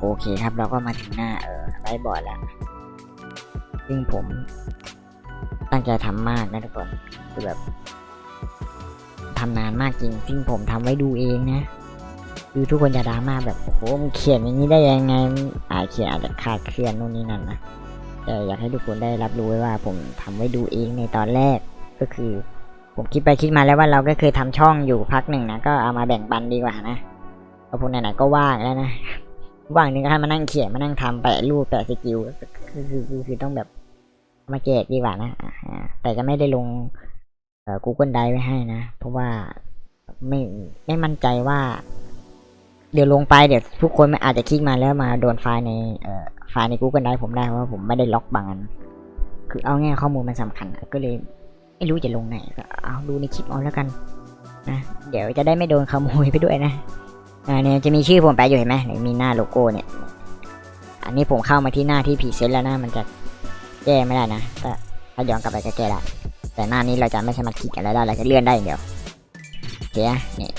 โอเคครับเราก็มาถึงหน้าเออไว้บอร์ดแล้ว ซึ่งผมตั้งใจทำมากนะทุกคนคือแบบทำนานมากจริง ซึ่งผมทำไว้ดูเองนะคือทุกคนจะดราม่าแบบโอ้โหมึงเขียนอย่างนี้ได้ยังไงอาจเขียนอาจจะคลาดเคลื่อนนู่นนี่นั่นนะแต่อยากให้ทุกคนได้รับรู้ไว้ว่า ผมทำไว้ดูเองในตอนแรกก็คือ ผมคิดไปคิดมาแล้วว่าเราก็เคยทำช่องอยู่พักหนึ่งนะก็เอามาแบ่งปันดีกว่านะเพราะพวกไหนๆก็ว่างแล้วนะ ว่างหนึ่งก็ให้มานั่งเขียนมานั่งทำแปะรูปแปะสกิลคือคือคือคือต้องแบบมาแจกดีกว่านะแต่จะไม่ได้ลงเอ่อ Google Drive ไว้ให้นะ เพราะว่าไม่ไม่มั่นใจว่า เดี๋ยวลงไปเดี๋ยวทุกคนอาจจะคลิกมาแล้วมาโดนไฟล์ในเอ่อไฟล์ใน Google Drive ผมได้เพราะว่าผมไม่ได้ล็อกบางอันคือเอาง่ายข้อมูลมันสำคัญก็เลยไม่รู้จะลงไหนก็เอาดูในคลิปเอาแล้วกันนะเดี๋ยวจะได้ไม่โดนขโมยไปด้วยนะ อ่าเนี่ยจะมีชื่อผมแปะอยู่เห็นไหมมีหน้าโลโก้เนี่ย อันนี้ผมเข้ามาที่หน้าที่พรีเซนต์แล้วนะมันจะแก้ไม่ได้นะถ้าถ้าย้อนกลับไปก็แก้ได้แต่หน้านี้เราจะไม่สามารถคลิกอะไรได้เราจะเลื่อนได้อย่างเดียวโอเคนะเนี่ย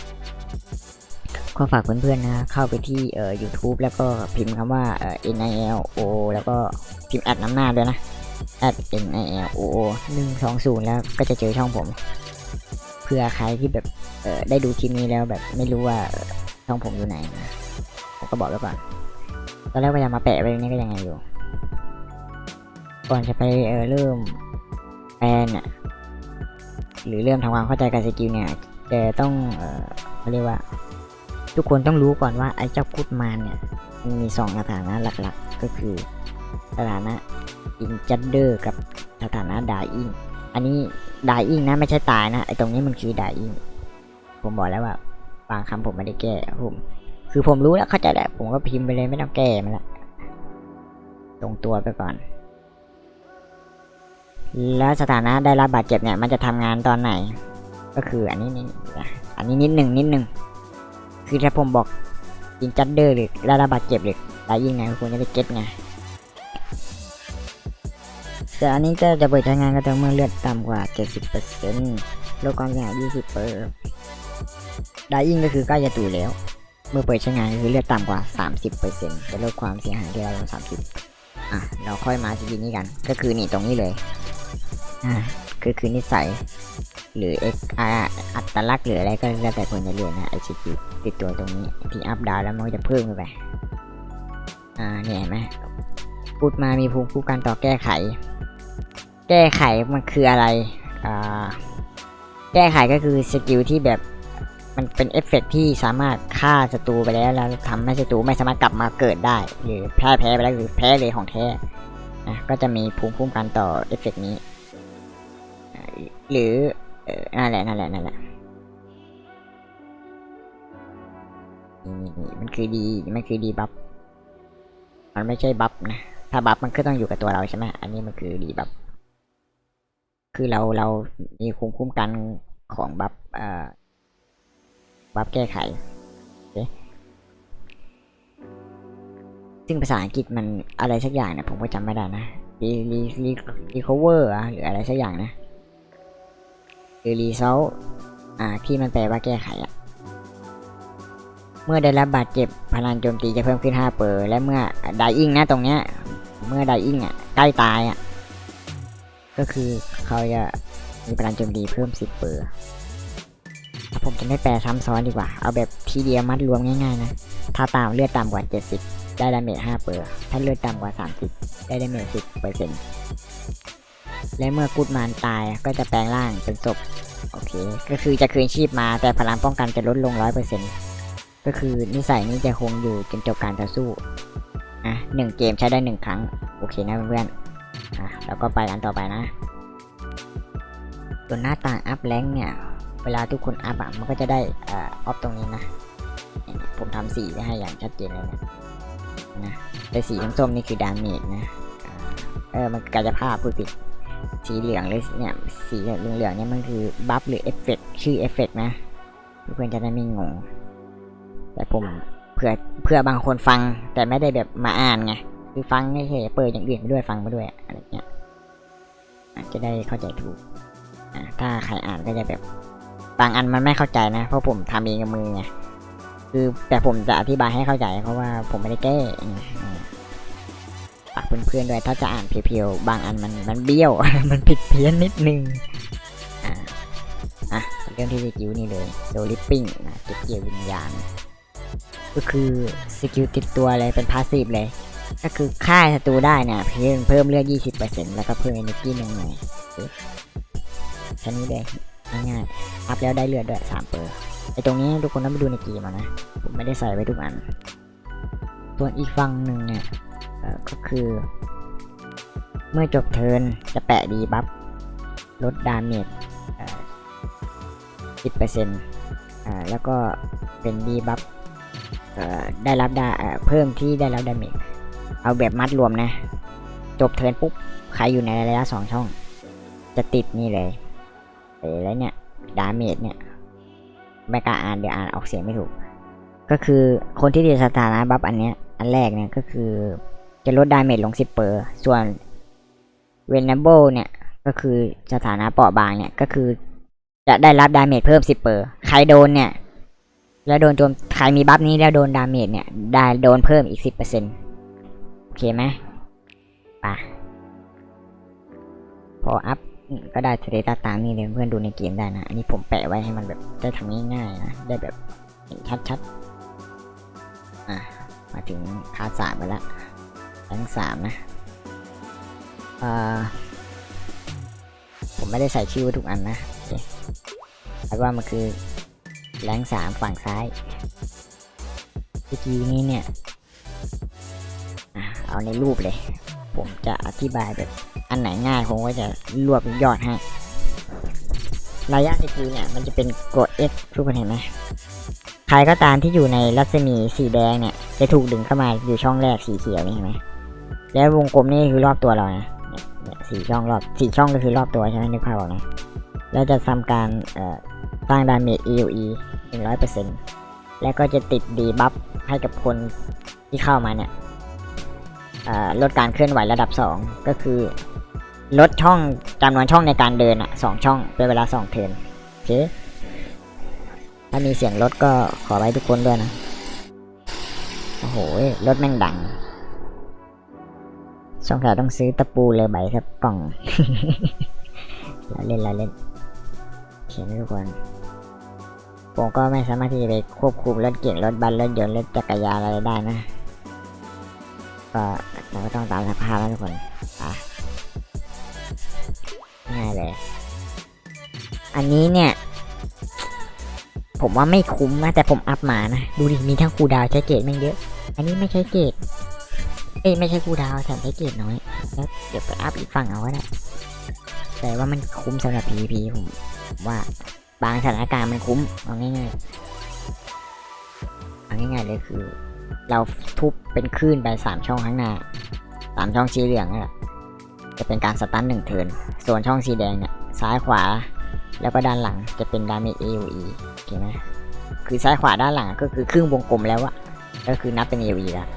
ก็ฝากเพื่อนๆนะเข้าไปที่เอ่อ YouTube แล้วก็พิมพ์คำว่าเอ่อ N I L O แล้วก็พิมพ์แอดน้ำหน้าด้วยนะแอด N I L O O หนึ่งสองศูนย์แล้วก็จะเจอช่องผม เพื่อใครที่แบบเอ่อได้ดูคลิปนี้แล้วแบบไม่รู้ว่า ช่องผมอยู่ไหนนะผมก็บอกไว้ก่อนตอนแรกพยายามมาแปะไว้ตรงนี้ก็ยังไงอยู่ ก่อนจะไปเออเริ่มแปลเนี่ยหรือเริ่มทำความเข้าใจกับสกิลเนี่ยจะต้องเออเขาเรียกว่า ทุกคนต้องรู้ก่อนว่าไอ้เจ้ากุดมานเนี่ยมันมีสองสถานะหลักๆ ก็คือสถานะอินจัดเดอร์กับสถานะดาอิงอันนี้ดาอิงนะไม่ใช่ตายนะไอ้ตรงนี้มันคือดาอิงผมบอกแล้วว่า บางคำผมไม่ได้แก้ผม คือผมรู้แล้วเข้าใจแหละผมก็พิมพ์ไปเลยไม่ต้องแก้มันละตรงตัวไปก่อน แล้วสถานะได้รับบาดเจ็บเนี่ย มันจะทำงานตอนไหน ก็คืออันนี้นี่อันนี้นิดหนึ่งนิดหนึ่งคือถ้าผมบอกยิงจัดเดอร์หรือได้รับบาดเจ็บหรือได้ยิงไงคุณจะได้เก็ตไงแต่อันนี้จะจะเปิดใช้งานก็ต่อเมื่อเลือดต่ำกว่า 70%ลดความเสียหาย20%เปอร์ ดายิ่งก็คือใกล้จะตูแล้ว เมื่อเปิดใช้งานคือเลือดต่ำกว่า 30%จะลดความเสียหายที่เราลง30 อะ เราค่อยมาสกิลนี้กัน ก็คือนี่ตรงนี้เลย อ่าคือคือนิสัย หรือ X อ่าอัตลักษณ์หรืออะไรก็แล้วแต่คนจะเรียนนะไอสกิติดตัวตรงนี้ที่อัพดาวแล้วมันจะเพิ่มไป อ่าเนี่ยเห็นไหมพูดมามีภูมิคุ้มกันต่อแก้ไข แก้ไขมันคืออะไร อ่า แก้ไขก็คือสกิลที่แบบ มันเป็นเอฟเฟกต์ที่สามารถฆ่าศัตรูไปแล้วแล้วทำให้ศัตรูไม่สามารถกลับมาเกิดได้ หรือแพ้แพ้ไปแล้วหรือแพ้เลยของแท้นะก็จะมีภูมิคุ้มกันต่อเอฟเฟกต์นี้ หรืออนั่นแหละนั่นแหละนั่นแหละมันคือดีมันคือดีบัฟมันไม่ใช่บัฟนะถ้าบัฟมันก็ต้องอยู่กับตัวเราใช่ไหมอันนี้มันคือดีบัฟคือเราเรามีภูมิคุ้มกันของบัฟเอ่อ บัฟแก้ไข ซึ่งภาษาอังกฤษมันอะไรสักอย่างนี่ยผมก็จำไม่ได้นะรีรีรีรีคอเวอร์อะหรืออะไรสักอย่างนะหรือรีเซลอ่าที่มันแปลว่าแก้ไขอะเมื่อได้รับบาดเจ็บพลังโจมตีจะเพิ่มขึ้น5เปอร์และเมื่อไดอิงนะตรงเนี้ยเมื่อไดอิงอะใกล้ตายอะก็คือเขาจะมีพลังโจมตีเพิ่ม 10เปอร์ ผมจะไม่แปลซ้ำซ้อนดีกว่า เอาแบบทีเดียวมัดรวมง่ายๆนะ ถ้าตามเลือดต่ำกว่า 70 ได้ดาเมจ5เปอร์ ถ้าเลือดต่ำกว่า 30 ได้ดาเมจ10เปอร์เซ็นต์และเมื่อกูดมานตายก็จะแปลงร่างเป็นศพ โอเค ก็คือจะคืนชีพมาแต่พลังป้องกันจะลดลง 100%ก็คือนิสัยนี้จะคงอยู่จนจบการต่อสู้อะหนึ่งเกมใช้ได้หนึ่งครั้ง โอเคนะเพื่อนๆอะแล้วก็ไปอันต่อไปนะส่วนหน้าต่างอัพแรงเนี่ย เวลาทุกคนอัพอะมันก็จะได้อ่อฟตรงนี้นะ ผมทำสีไว้ให้อย่างชัดเจนเลยนะนะแต่สีส้มๆนี่คือดาเมจนะเออมันกายภาพพูดผิดสีเหลืองหรือเนี่ยสีเหลืองๆเนี่ยมันคือบัฟหรือเอฟเฟกชื่อเอฟเฟกนะเพื่อนจะได้ไม่งงแต่ผมเผื่อเผื่อบางคนฟังแต่ไม่ได้แบบมาอ่านไงคือฟังไม่ใช่เปิดอย่างอื่นไปด้วยฟังไปด้วยอะไรเงี้ยจะได้เข้าใจถูกถ้าใครอ่านก็จะแบบ บางอันมันไม่เข้าใจนะ เพราะผมทำเองกับมือไงคือแต่ผมจะอธิบายให้เข้าใจ เพราะว่าผมไม่ได้แก้ฝากเพื่อนๆด้วยถ้าจะอ่านเพียวๆบางอันมันมันเบี้ยว มันผิดเพี้ยนนิดนึงอ่าอะเรื่องที่สกิลนี่เลยโซลิปปิ้งนะเก็บเกี่ยววิญญาณ ก็คือสกิลติดตัวเลยเป็นพาสซีฟเลย ก็คือฆ่าศัตรูได้เนี่ยเพิ่มเพิ่มเลือด20%แล้วก็เพิ่ม energy หนึ่งหน่อยแค่นี้เลย ง่ายๆ อัพแล้วได้เลือดด้วย3เปอร์ไอตรงนี้ทุกคนต้องไปดูในเกมเอานะ ผมไม่ได้ใส่ไว้ทุกอัน ส่วนอีกฝั่งหนึ่งเนี่ยก็คือ เมื่อจบเทิร์นจะแปะดีบัฟลดดาเมจเอ่อ10%อ่าแล้วก็เป็นดีบัฟได้รับดาเอ่อเพิ่มที่ได้รับดาเมจเอาแบบมัดรวมนะ จบเทิร์นปุ๊บ ใครอยู่ในระยะสองช่อง จะติดนี่เลย เอ๋แล้วเนี่ยดาเมจเนี่ยไม่กล้าอ่านเดี๋ยวอ่านออกเสียงไม่ถูก ก็คือคนที่ติดสถานะบัฟอันเนี้ยอันแรกเนี่ยก็คือจะลดดาเมจลง 10เปอร์ส่วน v e n a b l e เนี่ยก็คือสถานะเปราะบางเนี่ยก็คือจะได้รับดาเมจเพิ่ม 10เปอร์ใครโดนเนี่ย แล้วโดนโจมใครมีบัฟนี้แล้วโดนดาเมจเนี่ย ได้โดนเพิ่มอีก 10%โอเคไหมไป่ะพออัพ ก็ได้สเตตัสตามนี้เลยเพื่อนดูในเกมได้นะ อันนี้ผมแปะไว้ให้มันแบบได้ทำง่ายๆนะ ได้แบบเห็นชัดๆ อะ มาถึงพาร์ทสามไปล้วทั้งสามนะอ่าผมไม่ได้ใส่ชื่อไว้ทุกอันนะโอเคแต่ว่ามันคือแรงสามฝั่งซ้ายสกิลนี้เนี่ยอเอาในรูปเลย ผมจะอธิบายแบบอันไหนง่ายผมก็จะรวบยอดให้ระยะสกิลเนี่ยมันจะเป็นกด X ทุกคนเห็นไหมใครก็ตามที่อยู่ในรัศมีสีแดงเนี่ย จะถูกดึงเข้ามาอยู่ช่องแรกสีเขียวนี่เห็นไหมแล้ววงกลมนี่คือรอบตัวเรานะเนี่ยสี่ช่องรอบสี่ช่องก็คือรอบตัวใช่ไหมนึกภาพออกนะแล้วจะทำการสร้างดาเมจ EOE 100%แล้วก็จะติดดีบัฟให้กับคนที่เข้ามาเนี่ย ลดการเคลื่อนไหวระดับ 2 ก็คือ ลดช่องจำนวนช่องในการเดินอะสองช่องเป็นเวลาสองเทินโอเคถ้ามีเสียงรถก็ขอไว้ทุกคนด้วยนะ โอ้โหรถแม่งดังสงสัยต้องซื้อตะปูเลยใบสักกล่องเราเล่นเราเล่นเขียนทุกคนผมก็ไม่สามารถที่จะไปควบคุมรถเก่งรถบัสรถยนต์รถจักรยานอะไรได้นะ ก็เราก็ต้องตามสภาพนะทุกคนอะง่ายเลย อันนี้เนี่ย ผมว่าไม่คุ้มนะแต่ผมอัพมานะ ดูดิ มีทั้งคูดาวใช้เกรดแม่งเยอะ อันนี้ไม่ใช้เกรดเอ้ยไม่ใช่คูดาวแถมใช้เกรดน้อย แล้วเดี๋ยวไปอัพอีกฝั่งเอาก็ได้แต่ว่ามันคุ้มสำหรับ PVP ผมว่าบางสถานการณ์มันคุ้มเอาง่ายๆเอาง่ายๆเลยคือ เราทุบเป็นคลื่นไปสามช่องข้างหน้าสามช่องสีเหลืองนี่แหละจะเป็นการสตันหนึ่งเทินส่วนช่องสีแดงเนี่ยซ้ายขวา แล้วก็ด้านหลังจะเป็นดาเมจ AOE โอเคไหมคือซ้ายขวาด้านหลังก็คือครึ่งวงกลมแล้วอะก็คือนับเป็น AOE แล้ว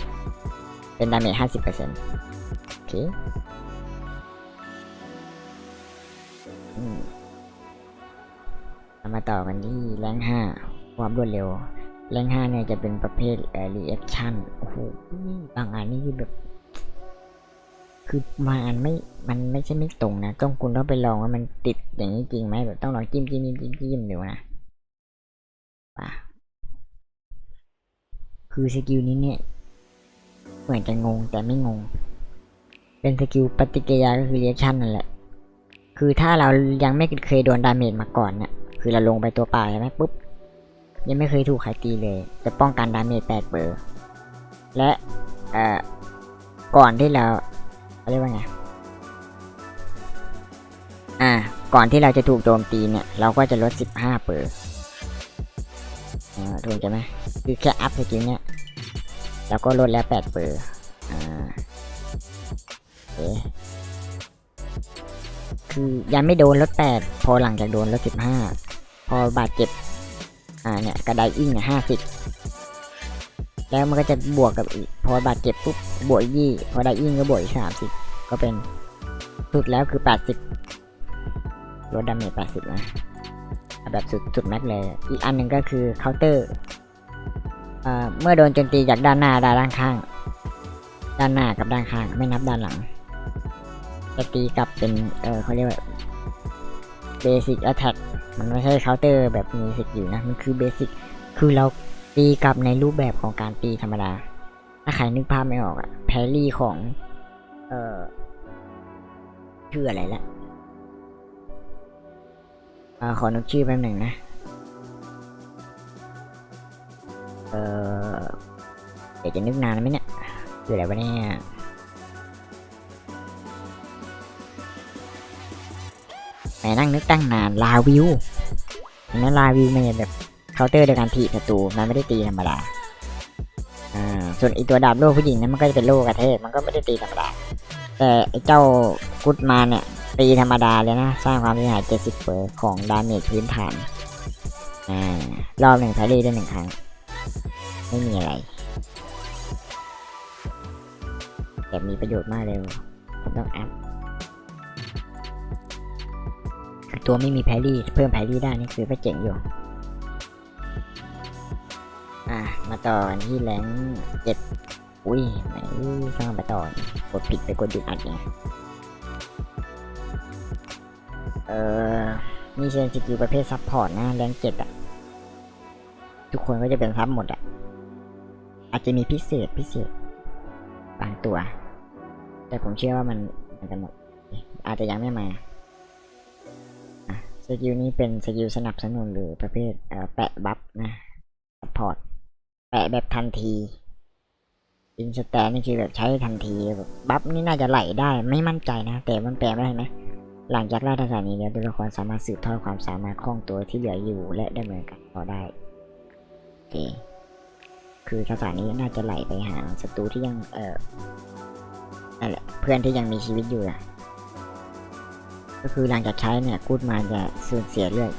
เป็นดาเมจ50%โอเคอืมเรามาต่อกันที่แรงห้าความรวดเร็ว แรงห้าเนี่ยจะเป็นประเภทเอ่อ reaction โอ้โหบางอันนี่คือแบบ คือบางอันไม่ มันไม่ใช่ไม่ตรงนะ ต้องคุณต้องไปลองว่ามันติดอย่างนี้จริงไหมแบบต้องลองจิ้มจิ้มจิ้มจิ้มจิ้มดูนะป่ะคือสกิลนี้เนี่ย เหมือนจะงงแต่ไม่งง เป็นสกิลปฏิกิริยาก็คือเรียกชั่นนั่นแหละ คือถ้าเรายังไม่เคยโดนดาเมจมาก่อนเนี่ย คือเราลงไปตัวเปล่าใช่ไหมปุ๊บ ยังไม่เคยถูกใครตีเลย จะป้องกันดาเมจแปดเบอร์ และเอ่อก่อนที่เราเขาเรียกว่าไง อ่า ก่อนที่เราจะถูกโจมตีเนี่ย เราก็จะลด 15เปอร์อ่าถูกใช่ไหมคือแค่อัพสกิลเนี่ยแล้วก็ลดแล้ว8เปอร์อ่าโอเคคือยังไม่โดนลด8พอหลังจากโดนลด15พอบาดเจ็บ อ่าเนี่ยกระไดอิ่งเนี่ย50แล้วมันก็จะบวกกับอีกพอบาดเจ็บปุ๊บบวกยี่พอได้อิ่งก็บวกอีก30ก็เป็นสุดแล้วคือ80ลดดาเมจ80นะเอาแบบสุดสุดแม็กเลย อีกอันหนึ่งก็คือเคาน์เตอร์เมื่อโดนโจมตีจากด้านหน้าด้านข้าง ด้านหน้ากับด้านข้างไม่นับด้านหลังจะตีกลับเป็นเออเขาเรียกว่า basic attack มันไม่ใช่เคาน์เตอร์แบบมีสิกอยู่นะ มันคือ basic คือเราตีกลับในรูปแบบของการตีธรรมดา ถ้าใครนึกภาพไม่ออกอะแพรี่ของ เอ่อชื่ออะไรละอ่าขอนึกชื่อแป๊บหนึ่งนะ เออเดี๋ยวจะนึกนานไหมเนี่ยคืออะไรวะเนี่ย แหมนั่งนึกตั้งนานลาวิวอันนั้นลาวิวมันจะแบบเคาน์เตอร์โดยการถีบศัตรูมันไม่ได้ตีธรรมดาอ่าส่วนไอตัวดาบโล่ผู้หญิงนั้นมันก็จะเป็นโล่กระเทศมันก็ไม่ได้ตีธรรมดาแต่ไอเจ้ากุดมาเนี่ยตีธรรมดาเลยนะ สร้างความเสียหาย 70เปอร์ของดาเมจพื้นฐานอ่ารอบหนึ่งพรรี่ได้หนึ่งครั้ง ไม่มีอะไร แต่มีประโยชน์มากเลยผมต้องอัพ ตัวไม่มีแพรี่เพิ่มแพรี่ได้นี่คือก็เจ๋งอยู่ อะมาต่อที่แรงเจ็ดอุ้ยไม่ต้องไปต่อกดผิดไปกดหยุดอัดไงเออมีเชนสกิลประเภทซับพอร์ตนะแรงเจ็ดอะทุกคนก็จะเป็นซับหมดอะอาจจะมีพิเศษพิเศษบางตัว แต่ผมเชื่อว่ามันมันจะหมด อาจจะยังไม่มา กิลนี้เป็นสกิลสนับสนุนหรือประเภทเแปะบัฟนะซัพพอร์ตแปะแบบทันทีอินสแตนนี่คือแบบใช้ทันทีแบบบัฟนี่น่าจะไหลได้ไม่มั่นใจนะ แต่มันแปลไม่ได้นะหลังจากล่าทัศนีแล้วตัวละครสามารถสืบทอดความสามารถคล่องตัวที่เหลืออยู่และดำเนินการต่อได้โอเคคือทัศนี้น่าจะไหลไปหาศัตรูที่ยังเออนั่นแหละเพื่อนที่ยังมีชีวิตอยู่อะ ก็คือหลังจากใช้เนี่ยกูดมาจะสูญเสียเลือด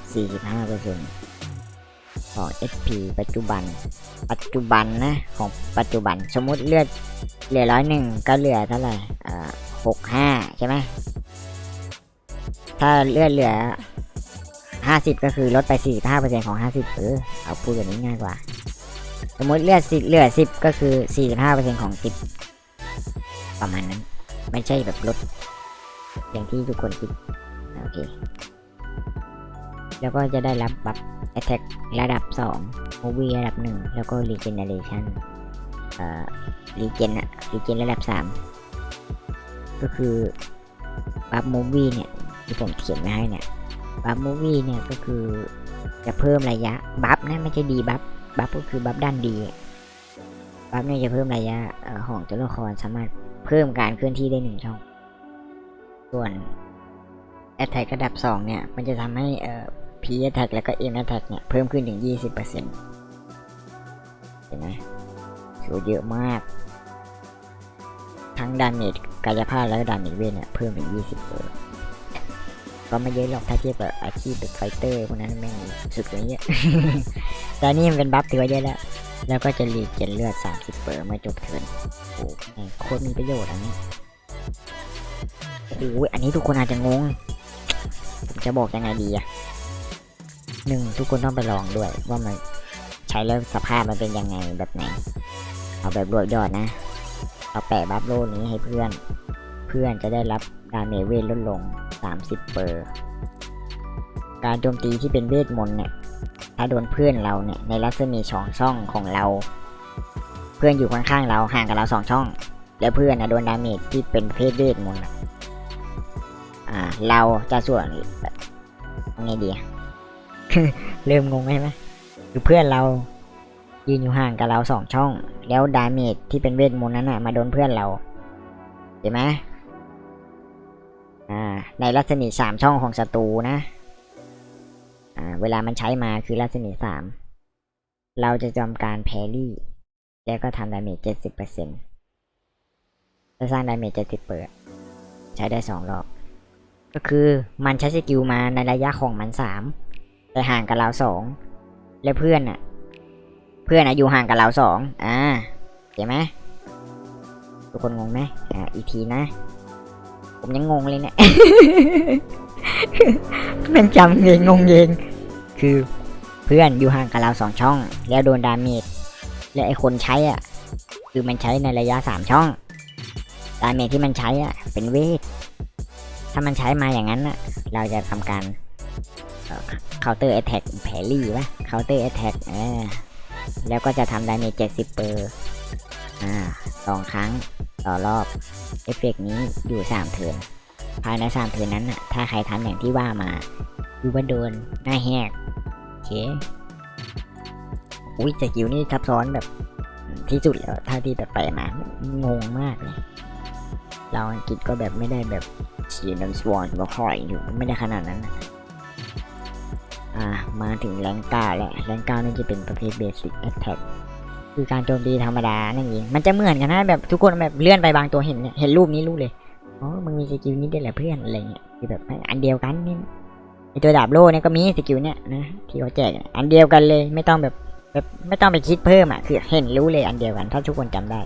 45%ของ HP ปัจจุบัน ปัจจุบันนะ ของปัจจุบัน สมมุติเลือดเหลือร้อยหนึ่งก็เหลือเท่าไหร่อ่าหกห้าใช่ไหม ถ้าเลือดเหลือห้าสิบก็คือลดไปสี่สิบห้าเปอร์เซ็นของห้าสิบเออเอาพูดแบบนี้ง่ายกว่า สมมติเลือดสิเหลือสิบก็คือสี่สิบห้าเปอร์เซ็นของสิบประมาณนั้น ไม่ใช่แบบลด อย่างที่ทุกคนคิดโอเค แล้วก็จะได้รับบัฟ Attack ระดับ 2 Movie ระดับ 1 แล้วก็ Regeneration เอ่อ Regen อะ Regen ระดับ 3 ก็คือบัฟ Movie เนี่ยที่ผมเขียนไว้ให้เนี่ยบัฟ Movie เนี่ยก็คือจะเพิ่มระยะบัฟนะไม่ใช่ดีบัฟบัฟก็คือบัฟด้านดีบัฟเนี่ยจะเพิ่มระยะเอ่อของตัวละครสามารถเพิ่มการเคลื่อนที่ได้หนึ่งช่อง ส่วน Attack ระดับ 2 เนี่ย มันจะทำให้เอ่อ P attack แล้วก็ M attack เนี่ย เพิ่มขึ้นถึง 20%เห็นไหมถือว่าเยอะมาก ทั้งดาเมจกายภาพแล้วก็ดาเมจเวทเนี่ย เพิ่มถึง 20เปอร์ก็ไม่เยอะหรอกถ้าเทียบกับอาชีพแบบไฟเตอร์พวกนั้นแม่งสุดเลยเยอะ แต่นี่มันเป็นบัฟถือว่าเยอะแล้ว แล้วก็จะรีเจนเลือด 30เปอร์เมื่อจบเทิร์นโอ้โหโคตรมีประโยชน์อันนี้โอ้โหอันนี้ทุกคนอาจจะงง ผมจะบอกยังไงดีอะหนึ่งทุกคนต้องไปลองด้วย ว่ามันใช้แล้วสภาพมันเป็นยังไงแบบไหน เอาแบบรวดยอดนะ เอาแปะบัฟโลนี้ให้เพื่อน เพื่อนจะได้รับดาเมจเวทลดลง 30 เปอร์ การโจมตีที่เป็นเวทมนต์เนี่ย ถ้าโดนเพื่อนเราเนี่ยในรัศมีสองช่องของเรา เพื่อนอยู่ข้างๆเราห่างกับเราสองช่อง แล้วเพื่อนนะโดนดาเมจที่เป็นเพศเวทมนต์ อ่า เราจะส่วนไงดีเริ่มงงใช่ไหมคือเพื่อนเรายืนอยู่ห่างกับเราสองช่อง แล้วดาเมจที่เป็นเวทมนต์นั้นน่ะ มาโดนเพื่อนเราเห็นไหมอ่า ในรัศมีสามช่องของศัตรูนะ อ่า เวลามันใช้มาคือรัศมีสามเราจะจำการแพรรี่แล้วก็ทำดาเมจเจ็ดสิบเปอร์เซ็นต์จะสร้างดาเมจเจ็ดสิบเปอร์ใช้ได้สองรอบ ก็คือมันใช้สกิลมาในระยะของมันสามแต่ห่างกับเราสองและเพื่อนน่ะ เพื่อนน่ะอยู่ห่างกับเราสองอ่าเห็นไหมทุกคนงงไหมอ่าอีกทีนะ ผมยังงงเลยเนี่ยแมันจำเองงงเองคือเพื่อนอยู่ห่างกับเราสองช่อง แล้วโดนดาเมจและไอคนใช้อะ คือมันใช้ในระยะสามช่อง ดาเมจที่มันใช้อะ เป็นเวท ถ้ามันใช้มาอย่างนั้นอะเราจะทำการเคาน์เตอร์แอตแทกแผลรี่วะเคาน์เตอร์แอตแทเออแล้วก็จะทำดาเมจเจ็ดสิบเปอร์อ่าสองครั้งต่อรอบเอฟเฟกต์นี้อยู่สามเทิร์นภายในสามเทิร์นนั้นน่ะถ้าใครทำอย่างที่ว่ามาดูว่าโดนหน้าแหกโอเคอุ้ยสกิลนี่ซับซ้อนแบบที่สุดแล้วเท่าที่แบบไปมางงมากเลยเราอังกฤษก็แบบไม่ได้แบบ เชียร์นันสวอนมาคอยอยู่ไม่ได้ขนาดนั้นนะอ่ามาถึงแรงก้าแล้วแรงก้านี่จะเป็นประเภทเบสิ c แอ t แทกคือการโจมตีธรรมดานั่นเองมันจะเหมือนกันนะแบบทุกคนแบบเลื่อนไปบางตัวเห็นเนี่ยเห็นรูปนี้รู้เลยอ๋อมึงมีสกิลนี้ด้วยเหรอเพื่อนอะไรเงี้ยคือแบบอันเดียวกันนี่ไอตัวดาบโล่เนี่ยก็มีสกิลเนี่ยนะที่เขาแจกอันเดียวกันเลยไม่ต้องแบบแบบไม่ต้องไปคิดเพิ่มอะคือเห็นรู้เลยอันเดียวกัน ถ้าทุกคนจำได้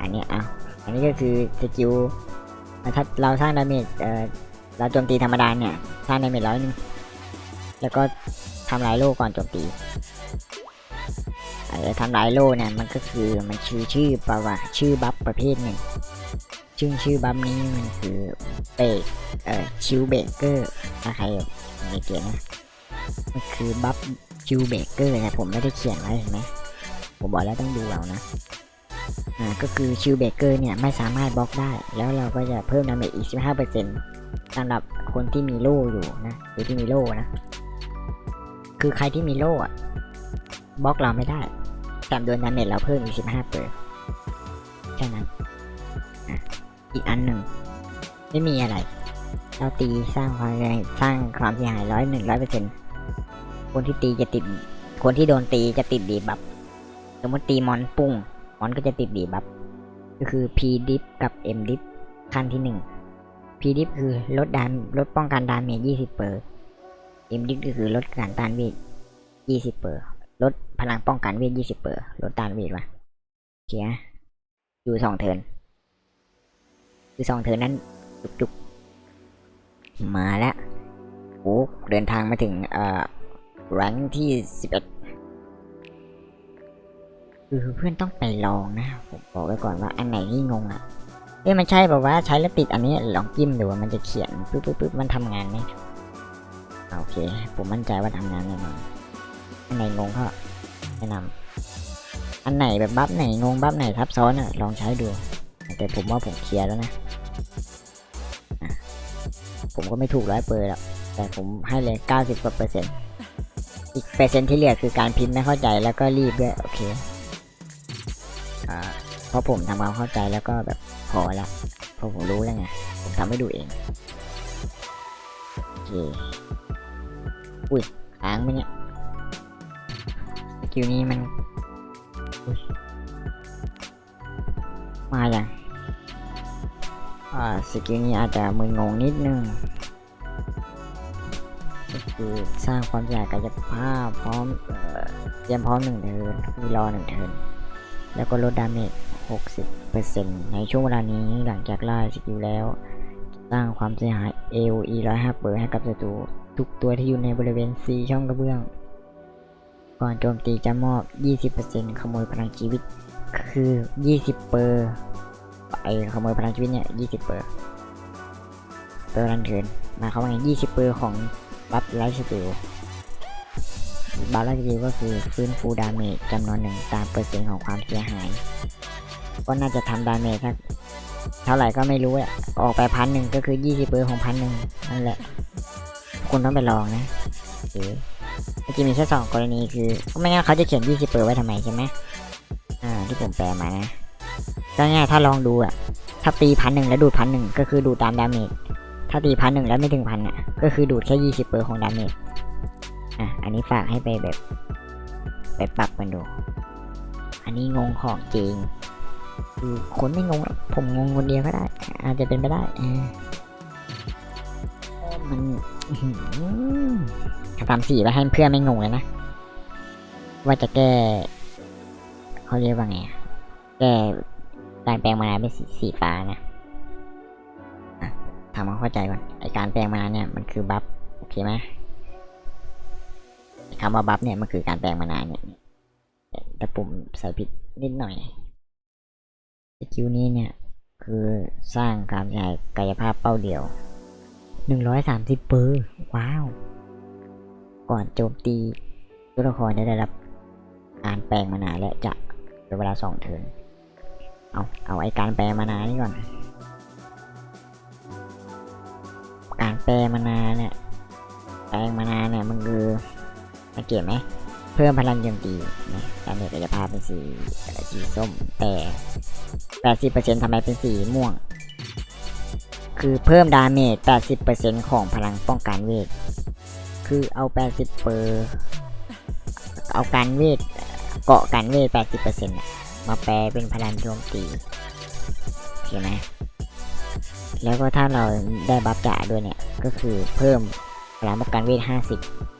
อันเนี้ยเอาอันนี้ก็คือสกิล ถ้าเราสร้างดาเมจเอ่อเราโจมตีธรรมดาเนี่ยสร้างดาเมจร้อยหนึงแล้วก็ทำลายโล่ก่อนโจมตีทำลายโล่เนี่ยมันก็คือมันชื่อชื่อประวัติชื่อบัฟประเภทหนึ่งชื่อชื่อบัมนี้มันคือเบรกเอ่อชิวเบเกอร์ถ้าใครในเกมนะมันคือบัฟชิวเบเกอร์นะผมไม่ได้เขียนไว้เห็นไหมผมบอกแล้วต้องดูเอานะ อ่าก็คือชิวเบเกอร์เนี่ยไม่สามารถบล็อกได้ แล้วเราก็จะเพิ่มดาเมจอีก 15%สำหรับคนที่มีโล่อยู่นะหรือที่มีโล่นะ คือใครที่มีโล่อะบล็อกเราไม่ได้แต่โดนดาเมจเราเพิ่มอีก 15เปอร์แค่นั้นอีกอันหนึ่งไม่มีอะไร เราตีสร้างความสร้างความเสียหายร้อยหนึ่งร้อยเปอร์เซ็นต์คนที่ตีจะติด คนที่โดนตีจะติดดีบัฟสมมติตีมอนปุ้ง อนก็จะติดดีบัฟก็คือ P dip กับ M dip ขั้นที่หนึ่ง P dip คือลดดามลดป้องกันดาเมจยี่สิบเปอร์ M dip ก็คือลดการต้านเวทยี่สิบเปอร์ลดพลังป้องกันเวทยี่สิบเปอร์ลดต้านเวทวะเคนะอยู่สองเทินคือสองเธอนั้นจุกๆมาแล้วโอ้เดินทางมาถึงเอ่อแรงที่สิบเอ็ด คือเพื่อนต้องไปลองนะผมบอกไว้ก่อนว่าอันไหนที่งงอะเอ้ยมันใช่แบบว่าใช้แล้วติดอันนี้ลองจิ้มดูว่ามันจะเขียนปึ๊บปึ๊บปึ๊บมันทำงานไหมโอเค ผมมั่นใจว่าทำงานแน่นอนอันไหนงงก็แนะนำอันไหนแบบบัฟไหนงงบัฟไหนทับซ้อนอะลองใช้ดู แต่ผมว่าผมเคลียร์แล้วนะะผมก็ไม่ถูกร้อยเปอร์หรอกแต่ผมให้เลยเก้าสิบกว่าเปอร์เซ็นต์อีกเปอร์เซ็นต์ที่เหลือคือการพิมพ์ไม่เข้าใจแล้วก็รีบด้วยโอเค เพราะผมทำความเข้าใจแล้วก็แบบพอล้วเพราะผมรู้แล้วไงผมทำให้ดูเองโอเคอุ้ยค้างไหมเนี่ยสกิลนี้มันอุ้ยมาอย่างอ่าสกิลนี้อาจจะมึนงงนิดนึงคือสร้างความใหญ่กายภาพพร้อมเตรียมพร้อมหนึ่งเทินมีรอหนึ่งเทินแล้วก็ลดดาเมจ 60%ในช่วงเวลานี้หลังจากไล่สกิลแล้ว สร้างความเสียหาย AOE 105เปอร์ให้กับศัตรูทุกตัวที่อยู่ในบริเวณ C ช่องกระเบื้อง ก่อนโจมตีจะมอบ 20%ขโมยพลังชีวิตคือ 20 เปอร์ไอขโมยพลังชีวิตเนี่ย 20 เปอร์เปอร์รันเทิร์นมายความว่าไง20 เปอร์ของบัฟไลท์สติลบัฟไลท์สติลก็คือฟื้นฟูดาเมจจำนวนหนึ่งตามเปอร์เซ็นต์ของความเสียหาย ก็น่าจะทำดาเมจักเท่าไหร่ก็ไม่รู้อะออกไปพันหนึ่งก็คือ20เปอร์ของพันหนึ่งนั่นแหละ คุณต้องไปลองนะหรือมันจะมีแค่สองกรณีคือ ไม่งั้นเขาจะเขียน20เปอร์ไว้ทำไมใช่ไหมอ่าที่ผมแปลมานะก็ง่ายถ้าลองดูอะถ้าตีพันหนึ่งแล้วดูดพันหนึ่งก็คือดูดตามดาเมจ ถ้าตีพันหนึ่งแล้วไม่ถึงพันอะ ก็คือดูดแค่ยี่สิบเปอร์ของดาเมจ อะ อันนี้ฝากให้ไปแบบ ไปปรับกันดู อันนี้งงของจริง คือคนไม่งงหรอกผมงงคนเดียวก็ได้ อาจจะเป็นไปได้มันทำสีไปให้เพื่อนไม่งงเลยนะ ว่าจะแก้เขาเรียกว่าไงแก้การแปลงมาเป็นสีสีฟ้านะทำความเข้าใจก่อนไอการแปลงมาเนี่ยมันคือบัฟโอเคไหมคำว่าบัฟเนี่ยมันคือการแปลงมานาเนี่ยแต่ปุ่มใส่ผิดนิดหน่อย สกิลนี้เนี่ย คือสร้างการใช้กายภาพเป้าเดียวหนึ่งร้อยสามสิบเปอร์ว้าว ก่อนโจมตีตัวละครจะได้รับการแปลงมานาและจะเป็นเวลาสองเทิร์นเอาเอาไอการแปลมานานี่ก่อน การแปลมานาเนี่ยแปลงมานาเนี่ยมันคือสังเกตไหมเพิ่มพลังโจมตีนะการเด็กกายภาพเป็นสีสีส้มแต่ 80%ทำไมเป็นสีม่วง คือเพิ่มดาเมจ 80%ของพลังป้องกันเวท คือเอา 80เปอร์เอาการเวทเกาะกันเวท 80%น่ะมาแปลเป็นพลังโจมตีโอเคไหมแล้วก็ถ้าเราได้บัฟจ่าด้วยเนี่ย ก็คือเพิ่มพลังป้องกันเวท 50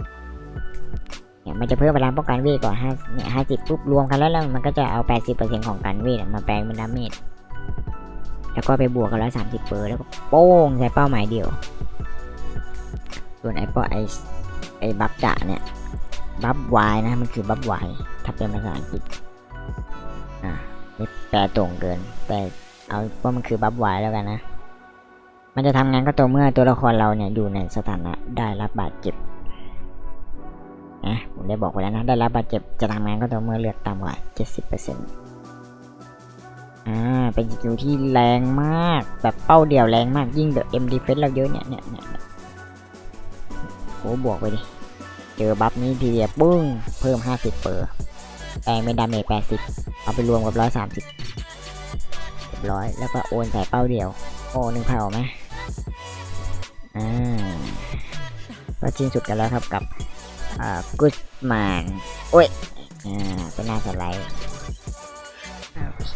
มันจะเพิ่มพลังป้องกันเวทก่อนห้าเนี่ยห้าสิบปุ๊บรวมกันแล้วแล้วมันก็จะเอาแปดสิบเปอร์เซ็นของการเวทมาแปลงเป็นดาเมจแล้วก็ไปบวกกันร้อยสามสิบเปอร์แล้วก็โป้งใส่เป้าหมายเดียว ส่วนไอ้ป้อไอ้ไอ้บัฟจ่าเนี่ยบัฟวายนะมันคือบัฟวายถ้าเป็นภาษาอังกฤษอ่าไม่แปลตรงเกินแต่เอาว่ามันคือบัฟวายแล้วกันนะมันจะทำงานก็ต่อเมื่อตัวละครเราเนี่ยอยู่ในสถานะได้รับบาดเจ็บ นะผมได้บอกไปแล้วนะ ได้รับบาดเจ็บจะทำงานก็ต่อเมื่อเลือดต่ำกว่า 70%อ่า เป็นสกิลที่แรงมาก แบบเป้าเดียวแรงมาก ยิ่งเดอะเอ็มดีเฟนเราเยอะเนี่ยเนี่ยเนี่ยเนี่ยโหบวกไปดิ เจอบัฟนี้ทีเดียวปึ้ง เพิ่ม 50 เปอร์แปลงเป็นดาเมจ80 เอาไปรวมกับ 130เรียบร้อยแล้วก็โอนใส่เป้าเดียว โอ้หนึ่งเผาไหมอ่าก็ชิ้นสุดกันแล้วครับกับ กุสมานโอ้ยอ่าเป็นหน้าสไลด์โอเค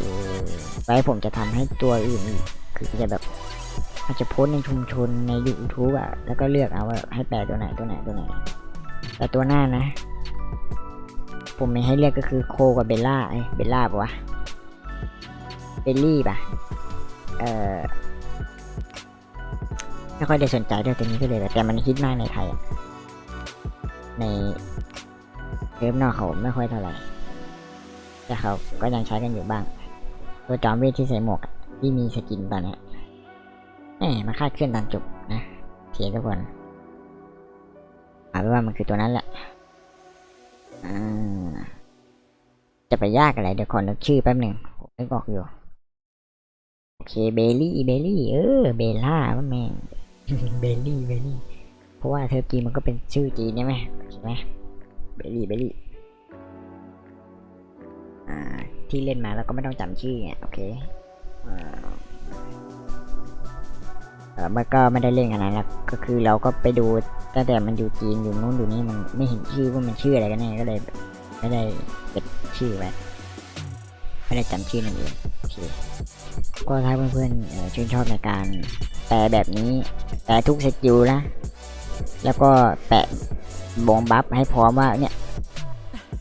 ไว้ผมจะทำให้ตัวอื่นอีกคือจะแบบอาจจะโพสในชุมชนใน YouTube อะแล้วก็เลือกเอาว่าให้แปลตัวไหนตัวไหนตัวไหน แต่ตัวหน้านะ ผมมีให้เลือกก็คือโคกับเบลล่าเอ้ยเบลล่าปะวะเบลลี่ปะเออไม่ค่อยได้สนใจด้วยตัวนี้ก็เลยแต่มันฮิตมากในไทยอะ ในเว็บนอกเขาไม่ค่อยเท่าไหร่แต่เขาก็ยังใช้กันอยู่บ้าง ตัวจอมเวทที่ใส่หมวกที่มีสกินตอนนี้ยแหมมาคาดเคลื่อนตอนจบนะเทียทุกคนเอาเป็นว่ามันคือตัวนั้นแหละจะไปยากอะไรเดี๋ยวขอนึกชื่อแป๊บหนึ่งผมนึกออกอยู่ โอเคเบลลี่เบลลี่ เออ เบลล่าว่าแม่งเบลลี่เบลลี่ ราะว่าเธอจีมันก็เป็นชื่อจีนใช่ไหมใช่ไหมเบลลี่เบลลี่อ่าที่เล่นมาแล้วก็ไม่ต้องจำชื่อไงโอเคอ่าเออมันก็ไม่ได้เล่นกันนั้นแล้วก็คือเราก็ไปดูตั้งแต่มันอยู่จีนอยู่นู้นอยู่นี่มันไม่เห็นชื่อว่ามันชื่ออะไรกันแน่ก็เลยไม่ได้เก็บชื่อไว้ไม่ได้จำชื่อนั่นเองโอเคก็ถ้าเพื่อนๆชื่นชอบในการแปลแบบนี้แปลทุกสกิลนะ แล้วก็แปะบงบัฟให้พร้อมว่าเนี่ย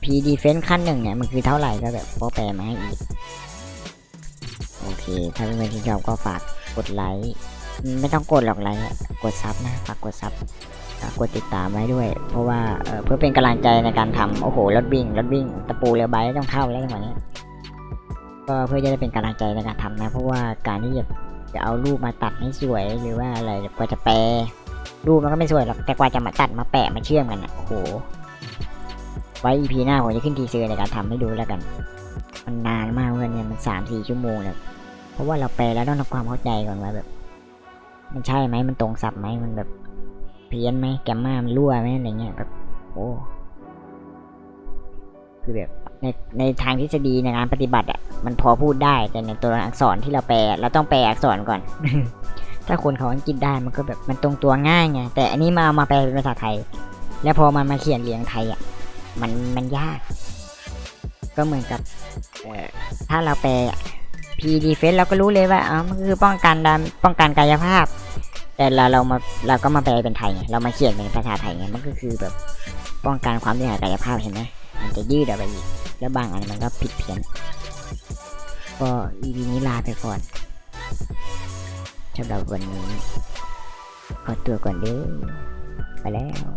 P defense ขั้นหนึ่งเนี่ย มันคือเท่าไหร่ก็แบบพอแปลมาให้อีก โอเค ถ้าเพื่อนๆที่ชอบก็ฝากกดไลค์ไม่ต้องกดหรอกไลค์กดซับนะฝากกดซับฝากกดติดตามไว้ด้วย เพราะว่าเอ่อเพื่อเป็นกำลังใจในการทำโอ้โหรถวิ่งรถวิ่งตะปูเรือใบต้องเข้าแล้วจังหวะนี้ก็เพื่อจะได้เป็นกำลังใจในการทำนะ เพราะว่าการที่จะจะเอารูปมาตัดให้สวยหรือว่าอะไรกว่าจะแปล รูปมันก็ไม่สวยหรอกแต่กว่าจะมาตัดมาแปะมาเชื่อมกันอะโอ้โห ไว้ EP หน้าผมจะขึ้นทีเซอร์ในการทำให้ดูแล้วกัน มันนานมากเพื่อนเนี่ยมันสามสี่ชั่วโมงเลยเพราะว่าเราแปลแล้วต้องทำความเข้าใจก่อนว่าแบบ มันใช่ไหมมันตรงศัพท์ไหมมันแบบเพี้ยนไหมแกมมามันรั่วไหมอะไรเงี้ยแบบโอ้คือแบบในในทางทฤษฎีในงานปฏิบัติอะมันพอพูดได้แต่ในตัวอักษรที่เราแปลเราต้องแปลอักษรก่อน ถ้าคนเขาอังกฤษได้มันก็แบบมันตรงตัวง่ายไงแต่อันนี้มาเอามาแปลเป็นภาษาไทย แล้วพอมันมาเขียนเรียงไทยอะมันมันยาก ก็เหมือนกับถ้าเราแปล P defense เราก็รู้เลยว่าอ๋อมันคือป้องกันดามป้องกันกายภาพ แต่เราเรามาเราก็มาแปลเป็นไทยไงเรามาเขียนเป็นภาษาไทยไงมันก็คือแบบป้องกันความเสียหายกายภาพเห็นไหมมันจะยืดออกไปอีกแล้วบางอันมันก็ผิดเพี้ยนก็ EP นี้ลาไปก่อน สำหรับวันนี้ ขอตัวก่อนเด้อไปแล้ว